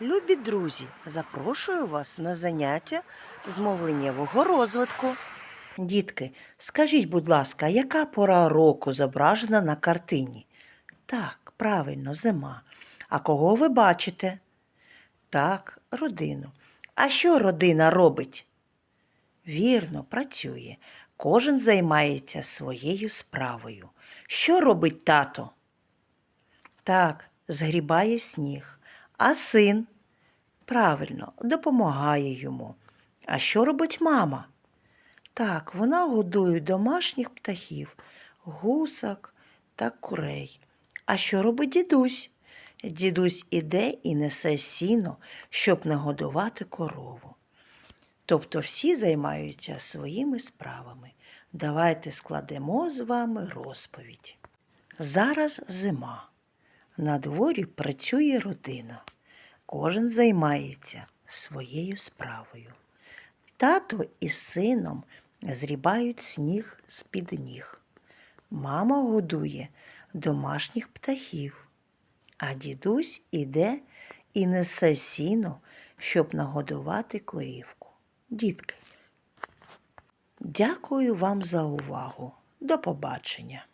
Любі друзі, запрошую вас на заняття з мовленнєвого розвитку. Дітки, скажіть, будь ласка, яка пора року зображена на картині? Так, правильно, зима. А кого ви бачите? Так, родину. А що родина робить? Вірно, працює. Кожен займається своєю справою. Що робить тато? Так, згрібає сніг. А син? Правильно, допомагає йому. А що робить мама? Так, вона годує домашніх птахів, гусак та курей. А що робить дідусь? Дідусь іде і несе сіно, щоб нагодувати корову. Тобто всі займаються своїми справами. Давайте складемо з вами розповідь. Зараз зима. На дворі працює родина. Кожен займається своєю справою. Тато із сином зрібають сніг з-під ніг. Мама годує домашніх птахів, а дідусь іде і несе сіно, щоб нагодувати корівку. Дітки, дякую вам за увагу. До побачення.